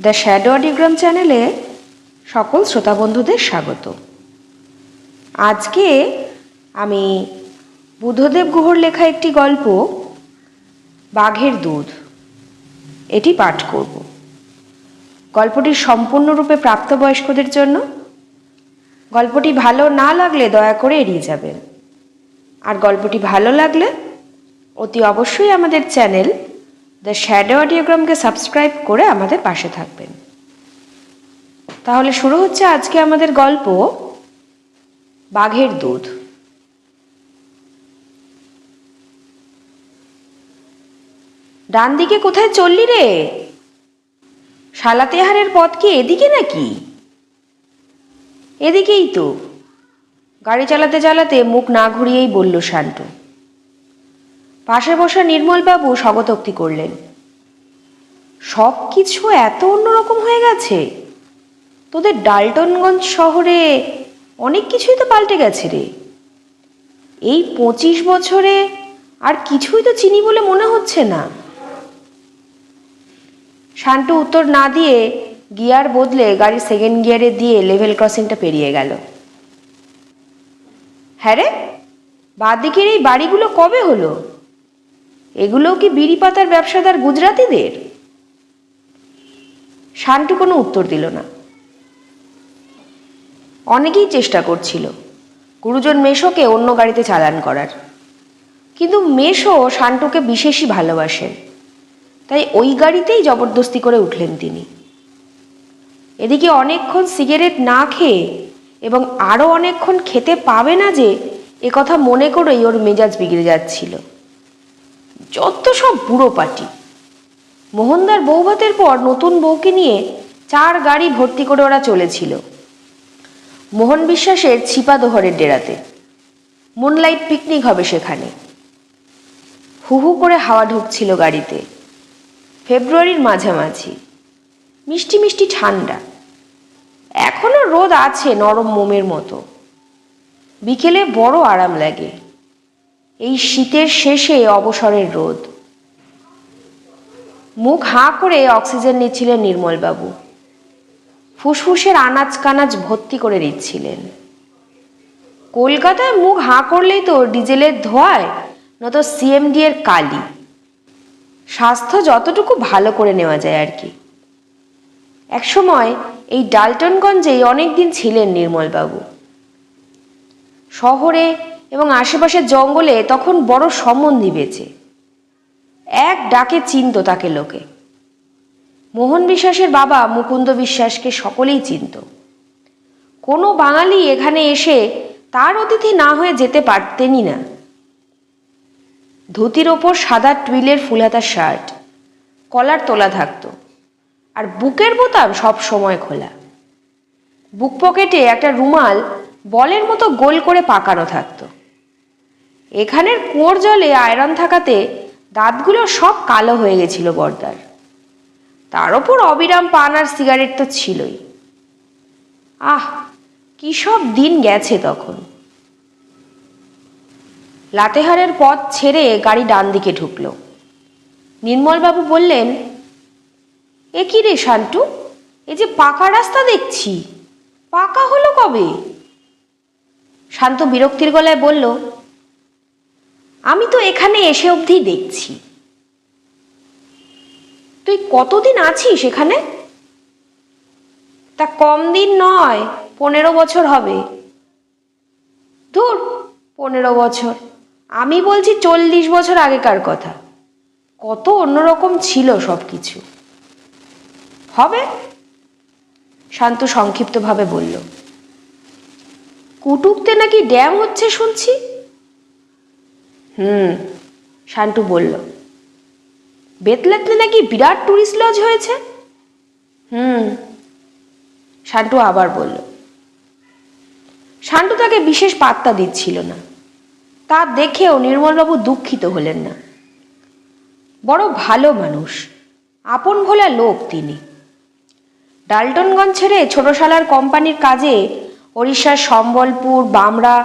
The shadow অডিওগ্রাম চ্যানেলে সকল শ্রোতা বন্ধুদের স্বাগত। আজকে আমি বুদ্ধদেব গুহর লেখা একটি গল্প, বাঘের দুধ, এটি পাঠ করব। গল্পটি সম্পূর্ণরূপে প্রাপ্তবয়স্কদের জন্য। গল্পটি ভালো না লাগলে দয়া করে এড়িয়ে যাবেন। আর গল্পটি ভালো লাগলে অতি অবশ্যই আমাদের চ্যানেল দ্য শ্যাডো অডিওগ্রামকে সাবস্ক্রাইব করে আমাদের পাশে থাকবেন। তাহলে শুরু হচ্ছে আজকে আমাদের গল্প, বাঘের দুধ। ডান দিকে কোথায় চললি রে? শালাতেহারের পথ কি এদিকে নাকি? এদিকেই তো। গাড়ি চালাতে চালাতে মুখ না ঘুরিয়েই বলল শান্টু। পাশে বসা নির্মলবাবু স্বগতোক্তি করলেন। সব কিছু এত অন্যরকম হয়ে গেছে। তোদের ডালটনগঞ্জ শহরে অনেক কিছুই তো পাল্টে গেছে রে। এই পঁচিশ বছরে আর কিছুই তো চিনি বলে মনে হচ্ছে না। শান্টু উত্তর না দিয়ে গিয়ার বদলে গাড়ি সেকেন্ড গিয়ারে দিয়ে লেভেল ক্রসিংটা পেরিয়ে গেল। হ্যাঁ রে, বাদিকের এই বাড়িগুলো কবে হলো? এগুলো কি বিড়ি পাতার ব্যবসাদার গুজরাতিদের? শান্টু কোনো উত্তর দিল না। অনেকেই চেষ্টা করছিল, গুরুজন মেশোকে অন্য গাড়িতে চালান করার। কিন্তু মেশো শান্টুকে বিশেষই ভালোবাসেন, তাই ওই গাড়িতেই জবরদস্তি করে উঠলেন তিনি। এদিকে অনেকক্ষণ সিগারেট না খেয়ে এবং আরও অনেকক্ষণ খেতে পাবে না যে কথা মনে করেই ওর মেজাজ বিগড়ে যাচ্ছিল। যত সব বুড়ো পাটি মোহনদার বৌভাতের পর নতুন বউকে নিয়ে চার গাড়ি ভর্তি করে ওরা চলেছিল। মোহন বিশ্বাসের ছিপাদোহরের ডেরাতে। মুনলাইট পিকনিক হবে সেখানে। হু হু করে হাওয়া ঢুকছিল গাড়িতে। ফেব্রুয়ারির মাঝামাঝি। মিষ্টি মিষ্টি ঠান্ডা। এখনও রোদ আছে নরম মোমের মতো। বিকেলে বড় আরাম লাগে। এই শীতের শেষে অবসরের রোদ। মুখ হাঁ করে অক্সিজেন নিচ্ছিলেন নির্মলবাবু। ফুসফুসের আনাজ কানাজ ভর্তি করে দিচ্ছিলেন। কলকাতায় মুখ হাঁ করলেই তো ডিজেলের ধোয়ায়, নয়তো সিএমডি এর কালি। স্বাস্থ্য যতটুকু ভালো করে নেওয়া যায় আর কি। একসময় এই ডালটনগঞ্জেই অনেক দিন ছিলেন নির্মলবাবু। শহরে এবং আশেপাশের জঙ্গলে তখন বড় সম্বন্ধি বেঁচে। এক ডাকে চিনত তাকে লোকে। মোহন বিশ্বাসের বাবা মুকুন্দ বিশ্বাসকে সকলেই চিনত। কোনো বাঙালি এখানে এসে তার অতিথি না হয়ে যেতে পারতেনই না। ধুতির ওপর সাদা টুইলের ফুলহাতা শার্ট, কলার তোলা থাকতো, আর বুকের বোতাম সব সময় খোলা। বুক পকেটে একটা রুমাল বলের মতো গোল করে পাকানো থাকতো। এখানের কুয়োর জলে আয়রন থাকাতে দাঁতগুলো সব কালো হয়ে গেছিল বর্দার। তার ওপর অবিরাম পান আর সিগারেট তো ছিলই। আহ, কি সব দিন গেছে তখন। লাতেহারের পথ ছেড়ে গাড়ি ডান দিকে ঢুকলো। নির্মলবাবু বললেন, এ কি রে শান্টু? এ যে পাকা রাস্তা দেখছি। পাকা হলো কবে? শান্ত বিরক্তির গলায় বলল আমি তো এখানে এসে অবধি দেখছি। তুই কতদিন আছিস এখানে? তা কম দিন নয়, পনেরো বছর হবে। ধুর, পনেরো বছর। আমি বলছি চল্লিশ বছর আগেকার কথা। কত অন্যরকম ছিল সব কিছু হবে? শান্তু সংক্ষিপ্তভাবে বলল। কুটুকতে নাকি ড্যাম হচ্ছে শুনছি? হুম, শান্টু বলল। বেতলাতে নাকি বিরাট টুরিস্ট লজ হয়েছে? হুম, শান্টু আবার বলল। শান্টু তাকে বিশেষ পাত্তা দিচ্ছিল না। তা দেখেও নির্মলবাবু দুঃখিত হলেন না। বড় ভালো মানুষ, আপন ভোলা লোক তিনি। ডালটনগঞ্জ ছেড়ে ছোটশালার কোম্পানির কাজে ওড়িশার সম্বলপুর, বামরা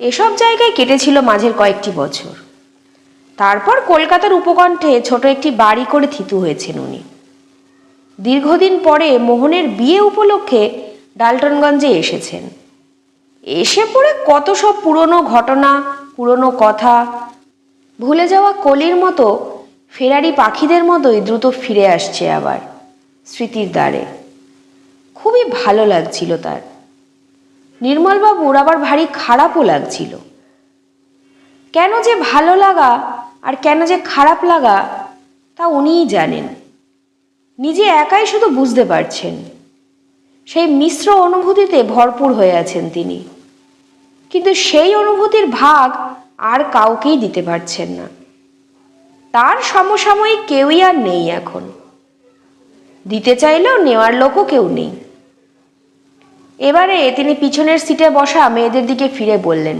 এসব জায়গায় কেটেছিল মাঝের কয়েকটি বছর। তারপর কলকাতার উপকণ্ঠে ছোট একটি বাড়ি করে থিতু হয়েছেন উনি। দীর্ঘদিন পরে মোহনের বিয়ে উপলক্ষে ডালটনগঞ্জে এসেছেন। এসে পড়ে কত সব পুরনো ঘটনা, পুরনো কথা, ভুলে যাওয়া কলির মতো ফেরারি পাখিদের মতোই দ্রুত ফিরে আসছে আবার স্মৃতির দ্বারে। খুবই ভালো লাগছিল তার। নির্মলবাবুর আবার ভারী খারাপও লাগছিল। কেন যে ভালো লাগা আর কেন যে খারাপ লাগা, তা উনিই জানেন। নিজে একাই শুধু বুঝতে পারছেন। সেই মিশ্র অনুভূতিতে ভরপুর হয়ে আছেন তিনি। কিন্তু সেই অনুভূতির ভাগ আর কাউকেই দিতে পারছেন না। তার সমসাময়িক কেউই আর নেই এখন। দিতে চাইলেও নেওয়ার লোকও কেউ নেই। এবারে তিনি পিছনের সিটে বসা মেয়েদের দিকে ফিরে বললেন,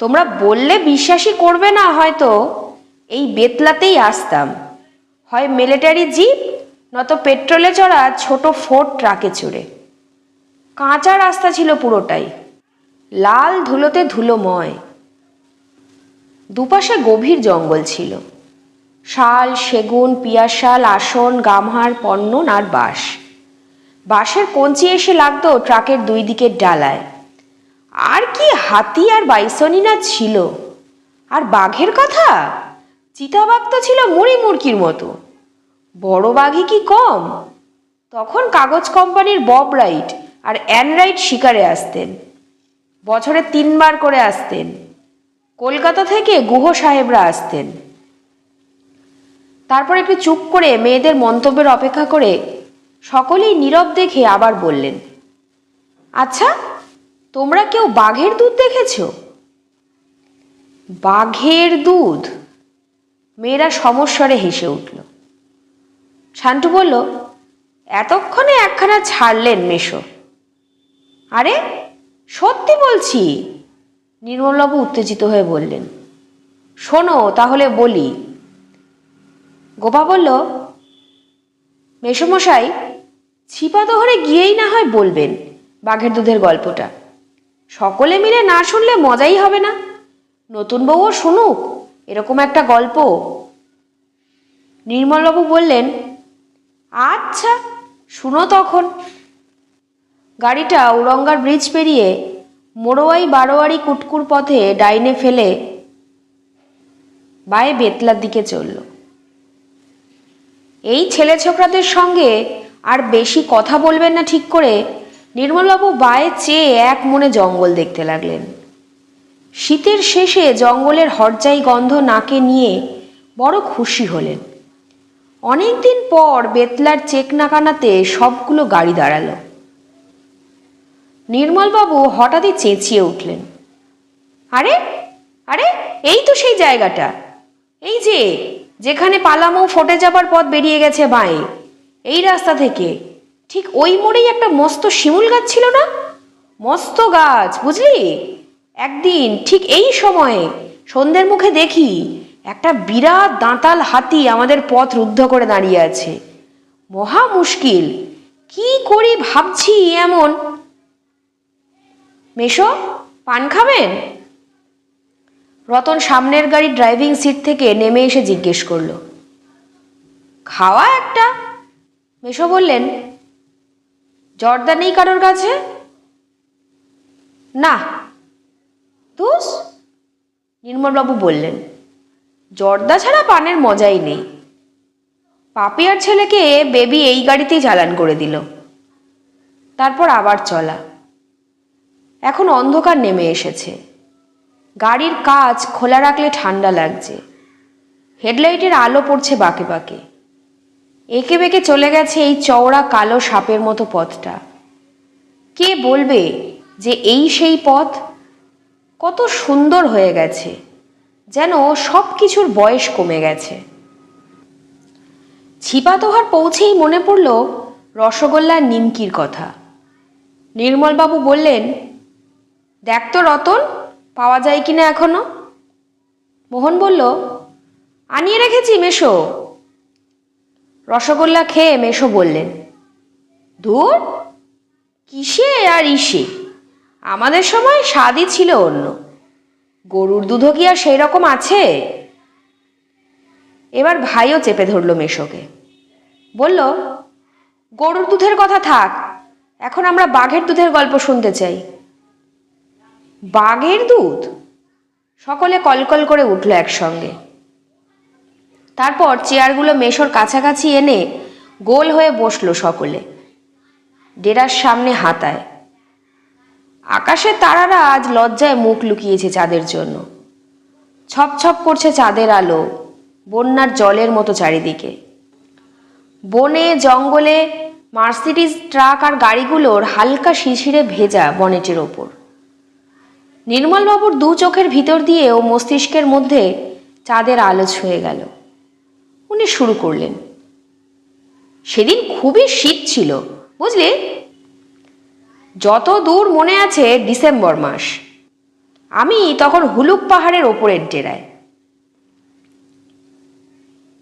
তোমরা বললে বিশ্বাসই করবে না হয়তো। এই বেতলাতেই আসতাম। হয় মিলিটারি জিপ নয়তো পেট্রোলে চড়া ছোট ফোর্ট ট্রাকে চড়ে। কাঁচা রাস্তা ছিল পুরোটাই। লাল ধুলোতে ধুলোময়। দুপাশে গভীর জঙ্গল ছিল। শাল, সেগুন পিয়াশাল আসন, গামহার পণ্যন আর বাঁশ। বাঁশের কঞ্চি এসে লাগতো ট্রাকের দুই দিকের ডালায়। আর কি হাতি আর বাইসনি না ছিল? আর বাঘের কথা? চিতাবাঘ তো ছিল মুড়ি মুড়কির মতো। বড় বাঘই কি কম? তখন কাগজ কোম্পানির বব রাইট আর অ্যান রাইট শিকারে আসতেন। বছরে তিনবার করে আসতেন। কলকাতা থেকে গুহ সাহেবরা আসতেন। তারপর একটু চুপ করে মেয়েদের মন্তব্যের অপেক্ষা করে সকলেই নীরব দেখে আবার বললেন আচ্ছা তোমরা কেউ বাঘের দুধ দেখেছ? বাঘের দুধ? মেয়েরা সমস্বরে হেসে উঠল। শান্টু বলল, এতক্ষণে একখানা ছাড়লেন মেশো। আরে, সত্যি বলছি? নির্মলবাবু উত্তেজিত হয়ে বললেন, শোনো, তাহলে বলি। গোপা বলল মেসমশাই ছিপাদহরে গিয়েই না হয় বলবেন বাঘের দুধের গল্পটা। সকলে মিলে না শুনলে মজাই হবে না। নতুন বউও শুনুক, এরকম একটা গল্প। নির্মলবাবু বললেন আচ্ছা শুনো তখন। গাড়িটা উরঙ্গার ব্রিজ পেরিয়ে মোড়োয়াই বারোয়ারি কুটকুর পথে ডাইনে ফেলে বায়ে বেতলার দিকে চলল। এই ছেলে ছোকরাদের সঙ্গে আর বেশি কথা বলবেন না ঠিক করে নির্মলবাবু বায়ে চেয়ে এক মনে জঙ্গল দেখতে লাগলেন। শীতের শেষে জঙ্গলের হরজাই গন্ধ নাকে নিয়ে বড় খুশি হলেন। অনেকদিন পর বেতলার চেক নাকানাতে সবগুলো গাড়ি দাঁড়াল। নির্মলবাবু হঠাৎই চেঁচিয়ে উঠলেন। আরে আরে, এই তো সেই জায়গাটা। এই যে, যেখানে পালামৌ ফটে যাবার পথ বেরিয়ে গেছে বাঁয়ে। এই রাস্তা থেকে। ঠিক ওই মোড়েই একটা মস্ত শিমুল গাছ ছিল না? মস্ত গাছ, বুঝলি? একদিন ঠিক এই সময়ে সন্ধ্যের মুখে দেখি একটা বিরাট দাঁতাল হাতি আমাদের পথ রুদ্ধ করে দাঁড়িয়ে আছে। মহা মুশকিল। কি করি ভাবছি এমন? মেশো, পান খাবেন? রতন সামনের গাড়ির ড্রাইভিং সিট থেকে নেমে এসে জিজ্ঞেস করল, খাওয়া একটা? মেশো বললেন, জর্দা নেই কারোর কাছে? না। তুস? নির্মলবাবু বললেন, জর্দা ছাড়া পানের মজাই নেই। পাপিয়ার ছেলেকে বেবি এই গাড়িতেই চালান করে দিল। তারপর আবার চলা। এখন অন্ধকার নেমে এসেছে। গাড়ির কাজ খোলা রাখলে ঠান্ডা লাগছে। হেডলাইটের আলো পড়ছে বাঁকে বাঁকে। এঁকে বেঁকে চলে গেছে এই চওড়া কালো সাপের মতো পথটা। কে বলবে যে এই সেই পথ? কত সুন্দর হয়ে গেছে, যেন সব কিছুর বয়স কমে গেছে। ছিপাতোহার পৌঁছেই মনে পড়ল রসগোল্লার নিমকির কথা। নির্মলবাবু বললেন, দেখ তো রতন, পাওয়া যায় কিনা এখনও? মোহন বলল, আনিয়ে রেখেছি, মেশো। রসগোল্লা খেয়ে মেশো বললেন ধুর কিসে আর ইসে? আমাদের সময় স্বাদই ছিল অন্য। গরুর দুধও কি আর সেই রকম আছে? এবার ভাইও চেপে ধরল মেশোকে। বলল, গরুর দুধের কথা থাক, এখন আমরা বাঘের দুধের গল্প শুনতে চাই। বাঘের দুধ? সকলে কলকল করে উঠল একসঙ্গে। তারপর চেয়ারগুলো মেশোর কাছাকাছি এনে গোল হয়ে বসল সকলে। ডেরার সামনে হাতায়। আকাশের তারারা আজ লজ্জায় মুখ লুকিয়েছে চাঁদের জন্য। ছপ ছপ করছে চাঁদের আলো বন্যার জলের মতো চারিদিকে। বনে, জঙ্গলে, মার্সিডিজ ট্রাক আর গাড়িগুলোর হালকা শিশিরে ভেজা বনেটের ওপর। নির্মলবাবুর দু চোখের ভিতর দিয়েও মস্তিষ্কের মধ্যে চাঁদের আলো ছুঁয়ে গেল। উনি শুরু করলেন। সেদিন খুবই শীত ছিল, বুঝলে? যত দূর মনে আছে ডিসেম্বর মাস, আমি তখন হুলুক পাহাড়ের ওপরের ডেরায়।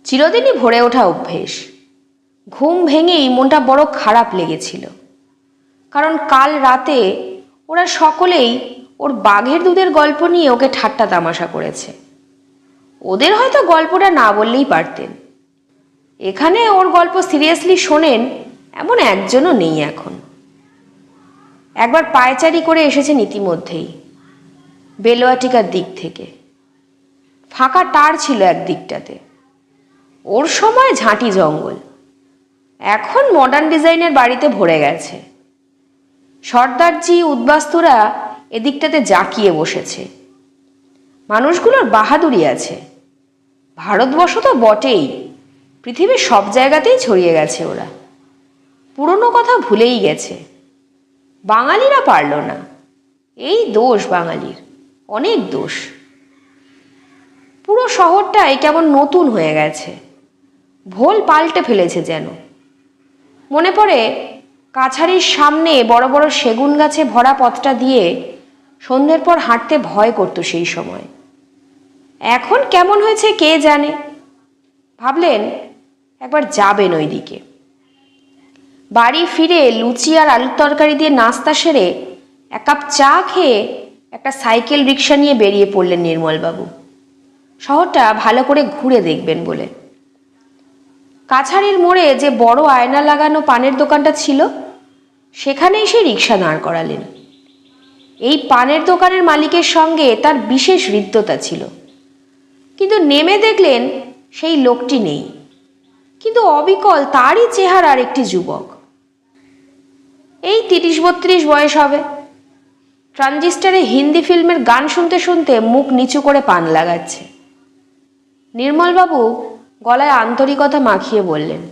চিরদিনই ভরে ওঠা অভ্যেস। ঘুম ভেঙেই মনটা বড় খারাপ লেগেছিল, কারণ কাল রাতে ওরা সকলেই ওর বাঘের দুধের গল্প নিয়ে ওকে ঠাট্টা তামাশা করেছে। ওদের হয়তো গল্পটা না বললেই পারতেন। এখানে ওর গল্প সিরিয়াসলি শোনেন এমন একজনও নেই এখন। একবার পায়চারি করে এসেছেন ইতিমধ্যেই বেলোয়াটিকার দিক থেকে। ফাঁকা টার ছিল এক দিকটাতে ওর সময় ঝাঁটি জঙ্গল। এখন মডার্ন ডিজাইনের বাড়িতে ভরে গেছে। সর্দারজি, উদ্বাস্তুরা এদিকটাতে জাঁকিয়ে বসেছে। মানুষগুলোর বাহাদুরি আছে। ভারতবর্ষ তো বটেই। পৃথিবীর সব জায়গাতেই ছড়িয়ে গেছে ওরা। পুরনো কথা ভুলেই গেছে। বাঙালিরা পারল না। এই দোষ বাঙালির, অনেক দোষ। পুরো শহরটাই কেমন নতুন হয়ে গেছে। ভোল পাল্টে ফেলেছে যেন। মনে পড়ে, কাছারির সামনে বড় বড় সেগুন গাছে ভরা পথটা দিয়ে সন্ধ্যের পর হাঁটতে ভয় করতো সেই সময়। এখন কেমন হয়েছে কে জানে? ভাবলেন একবার যাবেন ওই দিকে বাড়ি ফিরে লুচি আর আলুর তরকারি দিয়ে নাস্তা সেরে এক কাপ চা খেয়ে একটা সাইকেল রিক্সা নিয়ে বেরিয়ে পড়লেন নির্মলবাবু। শহরটা ভালো করে ঘুরে দেখবেন বলে। কাছারির মোড়ে যে বড় আয়না লাগানো পানের দোকানটা ছিল, সেখানেই সে রিক্সা দাঁড় করালেন। এই পানের দোকানের মালিকের সঙ্গে তার বিশেষ হৃদ্যতা ছিল। কিন্তু নেমে দেখলেন সেই লোকটি নেই। কিন্তু অবিকল তারই চেহারার একটি যুবক। এই তিরিশ বত্রিশ বয়স হবে। ট্রানজিস্টারে হিন্দি ফিল্মের গান শুনতে শুনতে মুখ নিচু করে পান লাগাচ্ছে। নির্মলবাবু গলায় আন্তরিকতা মাখিয়ে বললেন,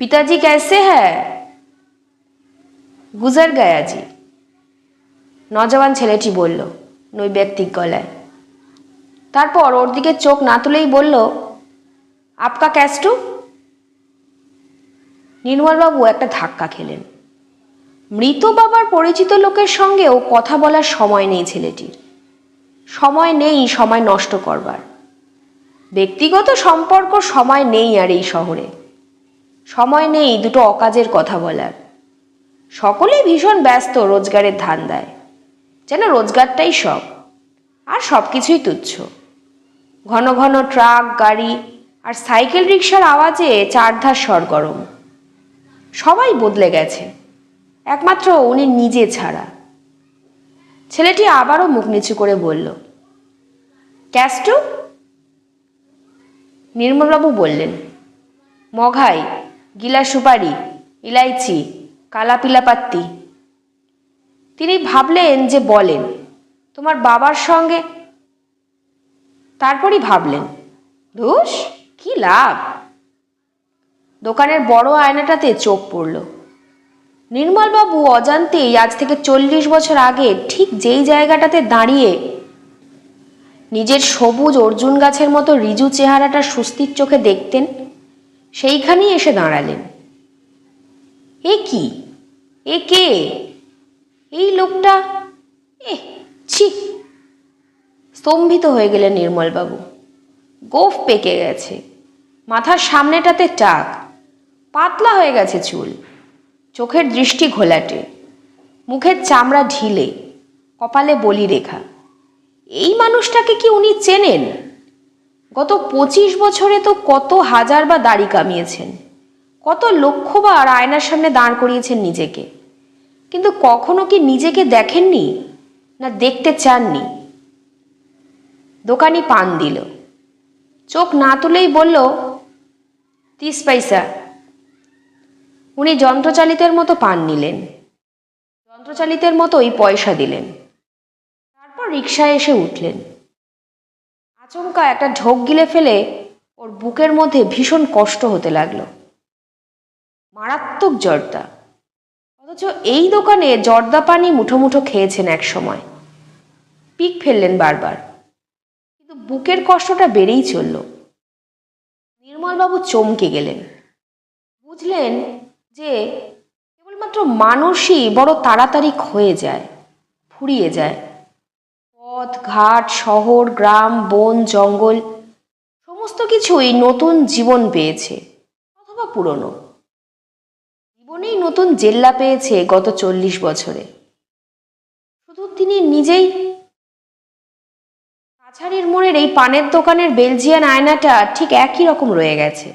পিতাজি कैसे হ্যাঁ গুজার গায়াজি নজওয়ান ছেলেটি বলল নৈব্যক্তিক গলায়। তারপর ওর দিকে চোখ না তুলেই বলল, আপকা ক্যাস্টু? নির্মলবাবু একটা ধাক্কা খেলেন। মৃত বাবার পরিচিত লোকের সঙ্গেও কথা বলার সময় নেই ছেলেটির। সময় নেই, সময় নষ্ট করবার। ব্যক্তিগত সম্পর্ক সময় নেই আর এই শহরে। সময় নেই দুটো অকাজের কথা বলার। সকলেই ভীষণ ব্যস্ত রোজগারের ধান্দায়। যেন রোজগারটাই সব, আর সব কিছুই তুচ্ছ। ঘন ঘন ট্রাক, গাড়ি আর সাইকেল রিক্সার আওয়াজে চারধার সরগরম। সবাই বদলে গেছে। একমাত্র উনি নিজে ছাড়া। ছেলেটি আবারও মুখ নিচু করে বলল, ক্যাস্টু? নির্মলবাবু বললেন, মঘাই গিলা সুপারি, ইলাইচি, কালাপিলাপাত্তি। তিনি ভাবলেন যে বলেন, তোমার বাবার সঙ্গে তারপরই ভাবলেন, ধুস, কি লাভ? দোকানের বড় আয়নাটাতে চোখ পড়ল। নির্মলবাবু অজান্তেই আজ থেকে চল্লিশ বছর আগে ঠিক যেই জায়গাটাতে দাঁড়িয়ে নিজের সবুজ অর্জুন গাছের মতো রিজু চেহারাটা সুস্থির চোখে দেখতেন, সেইখানেই এসে দাঁড়ালেন। এ কি? এ কে? এই লোকটা? এ ছি স্তম্ভিত হয়ে গেলেন নির্মলবাবু। গোফ পেকে গেছে। মাথার সামনেটাতে টাক। পাতলা হয়ে গেছে চুল। চোখের দৃষ্টি ঘোলাটে। মুখের চামড়া ঢিলে। কপালে বলি রেখা। এই মানুষটাকে কি উনি চেনেন? গত পঁচিশ বছরে তো কত হাজার বা দাড়ি কামিয়েছেন। কত লক্ষবার আয়নার সামনে দাঁড় করিয়েছেন নিজেকে। কিন্তু কখনো কি নিজেকে দেখেননি? না দেখতে চাননি? দোকানি পান দিল। চোখ না তুলেই বলল তিস পয়সা। উনি যন্ত্রচালিতের মতো পান নিলেন। যন্ত্রচালিতের মতোই পয়সা দিলেন। তারপর রিক্সায় এসে উঠলেন। আচমকা একটা ঢোক গিলে ফেলে ওর বুকের মধ্যে ভীষণ কষ্ট হতে লাগল। মারাত্মক জর্দা। অথচ এই দোকানে জর্দা পানি মুঠো মুঠো খেয়েছেন এক সময় পিক ফেললেন বারবার। কিন্তু বুকের কষ্টটা বেড়েই চলল। নির্মলবাবু চমকে গেলেন। বুঝলেন যে কেবলমাত্র মানুষই বড় তাড়াতাড়ি ক্ষয়ে যায়, ফুরিয়ে যায়। পথ, ঘাট, শহর, গ্রাম, বন, জঙ্গল, সমস্ত কিছুই নতুন জীবন পেয়েছে, অথবা পুরনো। জীবনেই নতুন জেল্লা পেয়েছে গত চল্লিশ বছরে। শুধু তিনি নিজেই কাছারির মোড়ের এই পানের দোকানের বেলজিয়ান আয়নাটা ঠিক একই রকম রয়ে গেছে।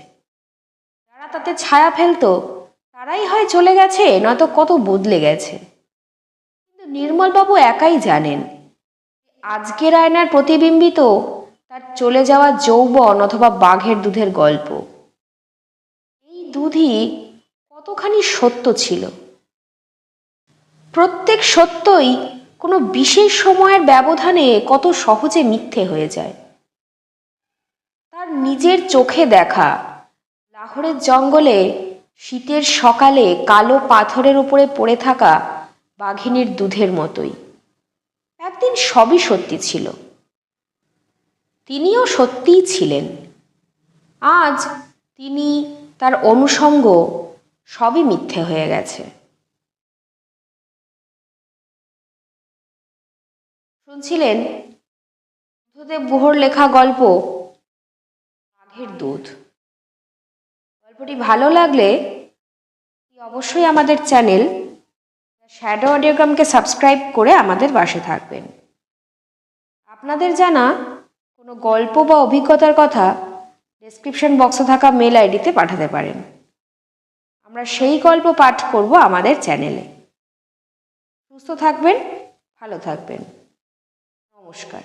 যারা তাতে ছায়া ফেলতো, তারাই হয় চলে গেছে, নয়তো কত বদলে গেছে। কিন্তু নির্মলবাবু একাই জানেন, আজকের আয়নার প্রতিবিম্বিত তার চলে যাওয়া যৌবন অথবা বাঘের দুধের গল্প। এই দুধই কতখানি সত্য ছিল। প্রত্যেক সত্যই কোনো বিশেষ সময়ের ব্যবধানে কত সহজে মিথ্যে হয়ে যায়। তার নিজের চোখে দেখা, লাহোরের জঙ্গলে, শীতের সকালে কালো পাথরের উপরে পড়ে থাকা বাঘিনীর দুধের মতোই। একদিন সবই সত্যি ছিল। তিনিও সত্যিই ছিলেন। আজ তিনি তার অনুষঙ্গ সবই মিথ্যে হয়ে গেছে। শুনছিলেন? বুদ্ধদেব গুহর লেখা গল্প, বাঘের দুধ। গল্পটি ভালো লাগলে অবশ্যই আমাদের চ্যানেল শ্যাডো অডিওগ্রামকে সাবস্ক্রাইব করে আমাদের পাশে থাকবেন। আপনাদের জানা কোনো গল্প বা অভিজ্ঞতার কথা ডেসক্রিপশন বক্সে থাকা মেল আইডিতে পাঠাতে পারেন। আমরা সেই গল্প পাঠ করব আমাদের চ্যানেলে। সুস্থ থাকবেন, ভালো থাকবেন। নমস্কার